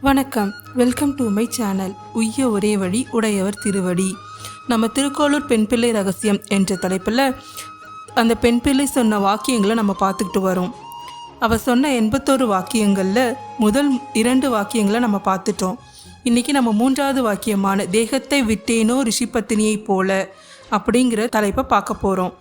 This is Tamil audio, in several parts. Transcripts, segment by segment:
வணக்கம். வெல்கம் டு மை சேனல் உய்ய ஒரே வழி உடையவர் திருவடி. நம்ம திருக்கோளூர் பெண் பிள்ளை ரகசியம் என்ற தலைப்பில் அந்த பெண் பிள்ளை சொன்ன வாக்கியங்களை நம்ம பார்த்துக்கிட்டு வரோம். அவர் சொன்ன எண்பத்தோரு வாக்கியங்களில் முதல் இரண்டு வாக்கியங்களை நம்ம பார்த்துட்டோம். இன்றைக்கி நம்ம மூன்றாவது வாக்கியமான தேகத்தை விட்டேனோ ரிஷிபத்தினியைப் போல அப்படிங்கிற தலைப்பை பார்க்க போகிறோம்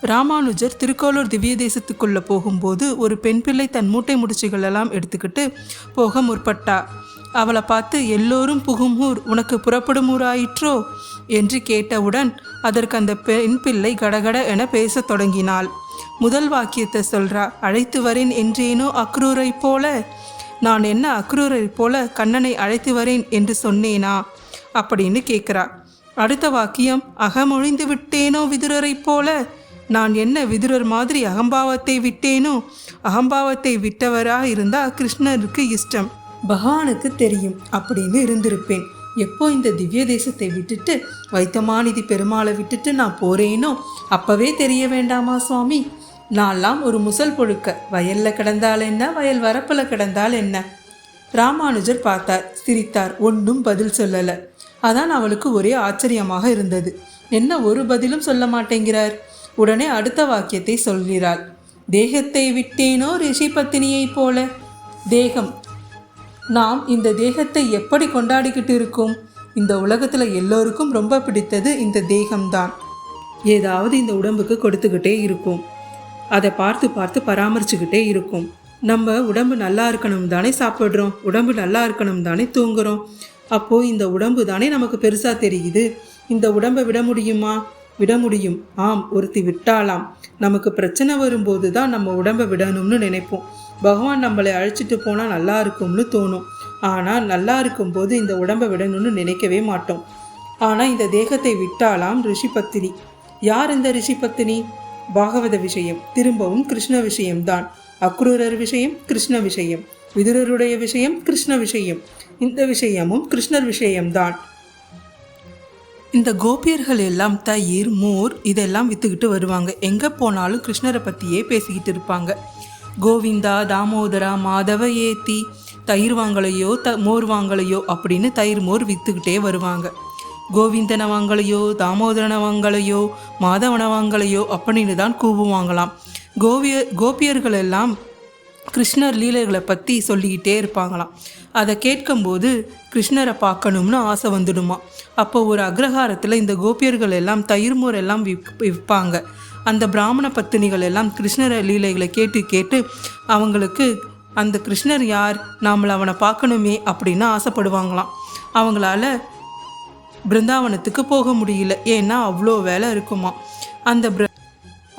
ராமானுஜர் திருக்கோளூர் திவ்ய தேசத்துக்குள்ளே போகும்போது ஒரு பெண் பிள்ளை தன் மூட்டை முடிச்சுகள் எல்லாம் எடுத்துக்கிட்டு போக முற்பட்டா. அவளை பார்த்து எல்லோரும் புகும் ஊர் உனக்கு புறப்படும் ஊராயிற்றோ என்று கேட்டவுடன் அதற்கு அந்த பெண் பிள்ளை கடகட என பேசத் தொடங்கினாள். முதல் வாக்கியத்தை சொல்றா அழைத்து வரேன் என்றேனோ அக்ரூரை போல? நான் என்ன அக்ரூரை போல கண்ணனை அழைத்து வரேன் என்று சொன்னேனா? அப்படின்னு கேட்குறா. அடுத்த வாக்கியம் அகமொழிந்து விட்டேனோ விதுரரைப் போல? நான் என்ன விதுரர் மாதிரி அகம்பாவத்தை விட்டேனோ அகம்பாவத்தை விட்டவரா இருந்தா கிருஷ்ணருக்கு இஷ்டம். பகவானுக்கு தெரியும் அப்படின்னு இருந்திருப்பேன். எப்போ இந்த திவ்ய தேசத்தை விட்டுட்டு வைத்தமாநிதி பெருமாளை விட்டுட்டு நான் போறேனோ அப்பவே தெரிய வேண்டாமா சுவாமி? நான்லாம் ஒரு முசல் பொழுக்க. வயல்ல கிடந்தால் என்ன? வயல் வரப்புல கிடந்தால் என்ன? ராமானுஜர் பார்த்தார். சிரித்தார். ஒன்றும் பதில் சொல்லலை. அதான் அவளுக்கு ஒரே ஆச்சரியமாக இருந்தது. என்ன ஒரு பதிலும் சொல்ல மாட்டேங்கிறார்? உடனே அடுத்த வாக்கியத்தை சொல்கிறாள். தேகத்தை விட்டேனோ ரிஷி பத்தினியைப் போல? தேகம். நாம் இந்த தேகத்தை எப்படி கொண்டாடிக்கிட்டு இருக்கோம்? இந்த உலகத்தில் எல்லோருக்கும் ரொம்ப பிடித்தது இந்த தேகம்தான். ஏதாவது இந்த உடம்புக்கு கொடுத்துக்கிட்டே இருக்கும். அதை பார்த்து பார்த்து பராமரிச்சுக்கிட்டே இருக்கும். நம்ம உடம்பு நல்லா இருக்கணும் தானே சாப்பிட்றோம். உடம்பு நல்லா இருக்கணும் தானே தூங்குறோம். அப்போது இந்த உடம்பு தானே நமக்கு பெருசாக தெரியுது. இந்த உடம்பை விட முடியுமா? விட முடியும். ஆம் ஒருத்தி விட்டாலாம். நமக்கு பிரச்சனை வரும்போது தான் நம்ம உடம்பை விடணும்னு நினைப்போம். பகவான் நம்மளை அழைச்சிட்டு போனால் நல்லா இருக்கும்னு தோணும். ஆனால் நல்லா இருக்கும்போது இந்த உடம்பை விடணும்னு நினைக்கவே மாட்டோம். ஆனால் இந்த தேகத்தை விட்டாலாம் ரிஷிபத்தினி யார் இந்த ரிஷிபத்தினி பாகவத விஷயம். திரும்பவும் கிருஷ்ண விஷயம்தான் அக்ரூரர் விஷயம் கிருஷ்ண விஷயம். விதுரருடைய விஷயம் கிருஷ்ண விஷயம். இந்த விஷயமும் கிருஷ்ணர் விஷயம்தான் இந்த கோபியர்கள் எல்லாம் தயிர் மோர் இதெல்லாம் விற்றுக்கிட்டு வருவாங்க. எங்கே போனாலும் கிருஷ்ணரை பற்றியே பேசிக்கிட்டு இருப்பாங்க. கோவிந்தா தாமோதரா மாதவ ஏத்தி தயிர் வாங்கலையோ த மோர் வாங்கலையோ அப்படின்னு தயிர் மோர் விற்றுக்கிட்டே வருவாங்க. கோவிந்தன வாங்கலையோ தாமோதரன வாங்கலையோ மாதவன வாங்கலையோ அப்படின்னு தான் கூவுவாங்களாம். கோவிய கோபியர்கள் எல்லாம் கிருஷ்ணர் லீலைகளை பற்றி சொல்லிக்கிட்டே இருப்பாங்களாம். அதை கேட்கும்போது கிருஷ்ணரை பார்க்கணும்னு ஆசை வந்துடுமா. அப்போ ஒரு அக்ரஹாரத்தில் இந்த கோபியர்கள் எல்லாம் தயிர்மோர் எல்லாம் விப் விற்பாங்க அந்த பிராமண பத்தினிகள் எல்லாம் கிருஷ்ணர லீலைகளை கேட்டு கேட்டு அவங்களுக்கு அந்த கிருஷ்ணர் யார் நாமளை அவனை பார்க்கணுமே அப்படின்னு ஆசைப்படுவாங்களாம். அவங்களால பிருந்தாவனத்துக்கு போக முடியல. ஏன்னா அவ்வளோ வேலை இருக்குமா அந்த பிர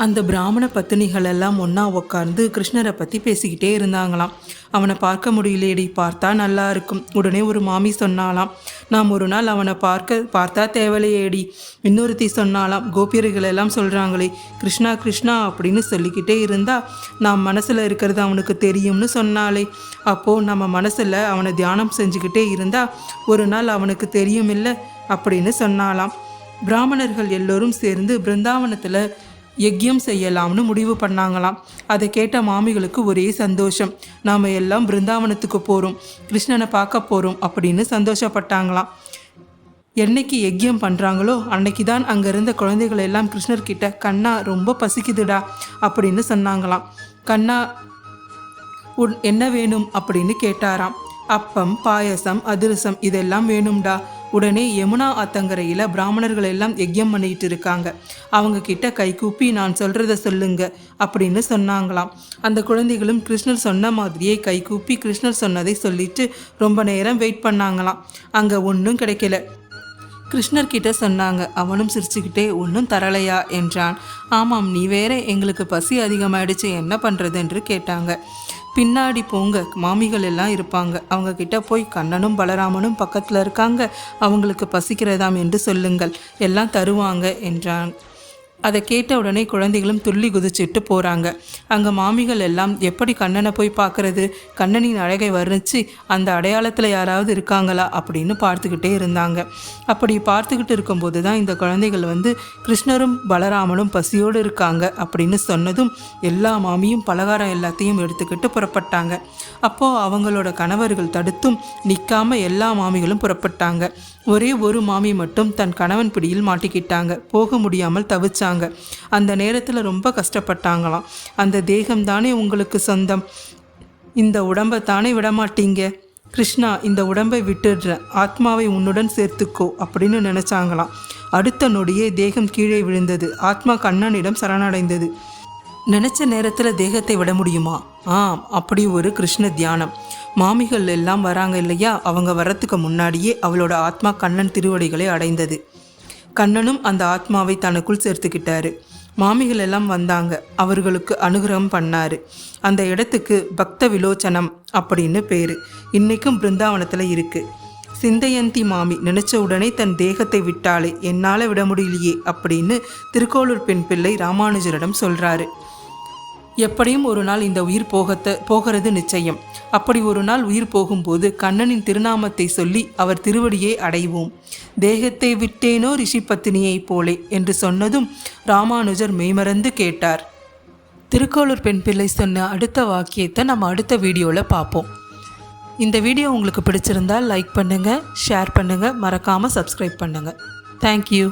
அந்த பிராமண பத்தினிகள் எல்லாம் ஒன்றா உட்கார்ந்து கிருஷ்ணரை பற்றி பேசிக்கிட்டே இருந்தாங்களாம். அவனை பார்க்க முடியலையடி பார்த்தா நல்லா இருக்கும். உடனே ஒரு மாமி சொன்னாலாம் நாம் ஒரு நாள் அவனை பார்க்க பார்த்தா தேவலையேடி இன்னொருத்தி சொன்னாலாம் கோபியர்கள் எல்லாம் சொல்கிறாங்களே கிருஷ்ணா கிருஷ்ணா அப்படின்னு சொல்லிக்கிட்டே இருந்தால் நாம் மனசில் இருக்கிறது அவனுக்கு தெரியும்னு சொன்னாலே அப்போது நம்ம மனசில் அவனை தியானம் செஞ்சுக்கிட்டே இருந்தால் ஒரு நாள் அவனுக்கு தெரியும் இல்லை அப்படின்னு சொன்னாலாம் பிராமணர்கள் எல்லோரும் சேர்ந்து பிருந்தாவனத்தில் யஜ்யம் செய்யலாம்னு முடிவு பண்ணாங்களாம். அதை கேட்ட மாமிகளுக்கு ஒரே சந்தோஷம். நாம் எல்லாம் பிருந்தாவனத்துக்கு போகிறோம் கிருஷ்ணனை பார்க்க போகிறோம் அப்படின்னு சந்தோஷப்பட்டாங்களாம். என்னைக்கு யஜ்யம் பண்ணுறாங்களோ அன்னைக்கு தான் அங்கே இருந்த குழந்தைகள் எல்லாம் கிருஷ்ணர்கிட்ட கண்ணா ரொம்ப பசிக்குதுடா அப்படின்னு சொன்னாங்களாம். கண்ணா உன் என்ன வேணும்? அப்படின்னு கேட்டாராம். அப்பம் பாயசம் அதிரசம் இதெல்லாம் வேணும்டா. உடனே யமுனா ஆத்தங்கரையில் பிராமணர்கள் எல்லாம் யஜ்யம் பண்ணிட்டு இருக்காங்க அவங்க கிட்ட கை கூப்பி நான் சொல்கிறத சொல்லுங்க அப்படின்னு சொன்னாங்களாம். அந்த குழந்தைகளும் கிருஷ்ணர் சொன்ன மாதிரியே கை கூப்பி கிருஷ்ணர் சொன்னதை சொல்லிட்டு ரொம்ப நேரம் வெயிட் பண்ணாங்களாம். அங்கே ஒன்றும் கிடைக்கல. கிருஷ்ணர் கிட்ட சொன்னாங்க அவனும் சிரிச்சுக்கிட்டே ஒன்றும் தரலையா? என்றான். ஆமாம் நீ வேற எங்களுக்கு பசி அதிகமாயிடுச்சு என்ன பண்ணுறது என்று கேட்டாங்க. பின்னாடி போங்க. மாமிகள் எல்லாம் இருப்பாங்க. அவங்க கிட்ட போய் கண்ணனும் பலராமனும் பக்கத்தில் இருக்காங்க. அவங்களுக்கு பசிக்கிறதாம் என்று சொல்லுங்கள். எல்லாம் தருவாங்க என்றான். அதை கேட்ட உடனே குழந்தைகளும் துள்ளி குதிச்சிட்டு போகிறாங்க அங்கே மாமிகள் எல்லாம் எப்படி கண்ணனை போய் பார்க்கறது? கண்ணனின் அழகை வர்ணித்து அந்த அடையாளத்தில் யாராவது இருக்காங்களா? அப்படின்னு பார்த்துக்கிட்டே இருந்தாங்க. அப்படி பார்த்துக்கிட்டு இருக்கும்போது தான் இந்த குழந்தைகள் வந்து கிருஷ்ணரும் பலராமனும் பசியோடு இருக்காங்க அப்படின்னு சொன்னதும் எல்லா மாமியும் பலகாரம் எல்லாத்தையும் எடுத்துக்கிட்டு புறப்பட்டாங்க. அப்போது அவங்களோட கணவர்கள் தடுத்தும் நிற்காமல் எல்லா மாமிகளும் புறப்பட்டாங்க. ஒரே ஒரு மாமி மட்டும் தன் கணவன் பிடியில் மாட்டிக்கிட்டாங்க. போக முடியாமல் தவிச்சாங்க. அந்த நேரத்தில் ரொம்ப கஷ்டப்பட்டாங்களாம். அந்த தேகம் தானே உங்களுக்கு சொந்தம். இந்த உடம்பை தானே விடமாட்டீங்க. கிருஷ்ணா இந்த உடம்பை விட்டுடுற ஆத்மாவை உன்னுடன் சேர்த்துக்கோ அப்படின்னு நினச்சாங்களாம். அடுத்த நொடியே தேகம் கீழே விழுந்தது. ஆத்மா கண்ணனிடம் சரணடைந்தது. நினச்ச நேரத்தில் தேகத்தை விட முடியுமா? ஆம் அப்படி ஒரு கிருஷ்ண தியானம். மாமிகள் எல்லாம் வராங்க இல்லையா? அவங்க வர்றதுக்கு முன்னாடியே அவளோட ஆத்மா கண்ணன் திருவடிகளை அடைந்தது. கண்ணனும் அந்த ஆத்மாவை தனக்குள் சேர்த்துக்கிட்டாரு. மாமிகள் எல்லாம் வந்தாங்க. அவர்களுக்கு அனுகிரகம் பண்ணாரு. அந்த இடத்துக்கு பக்த விலோச்சனம் அப்படின்னு பேர். இன்னைக்கும் பிருந்தாவனத்தில் இருக்கு. சிந்தையந்தி மாமி நினைச்ச உடனே தன் தேகத்தை விட்டாலே என்னால் விட முடியலையே அப்படின்னு திருக்கோளூர் பெண் பிள்ளை ராமானுஜரிடம் சொல்றாரு. எப்படியும் ஒரு நாள் இந்த உயிர் போகத்த போகிறது நிச்சயம். அப்படி ஒரு நாள் உயிர் போகும்போது கண்ணனின் திருநாமத்தை சொல்லி அவர் திருவடியை அடைவோம். தேகத்தை விட்டேனோ ரிஷி பத்தினியைப் போலே என்று சொன்னதும் ராமானுஜர் மெய்மறந்து கேட்டார். திருக்கோளூர் பெண் பிள்ளை சொன்ன அடுத்த வாக்கியத்தை நம்ம அடுத்த வீடியோவில் பார்ப்போம். இந்த வீடியோ உங்களுக்கு பிடிச்சிருந்தால் லைக் பண்ணுங்கள் ஷேர் பண்ணுங்கள் மறக்காமல் சப்ஸ்கிரைப் பண்ணுங்கள் தேங்க்யூ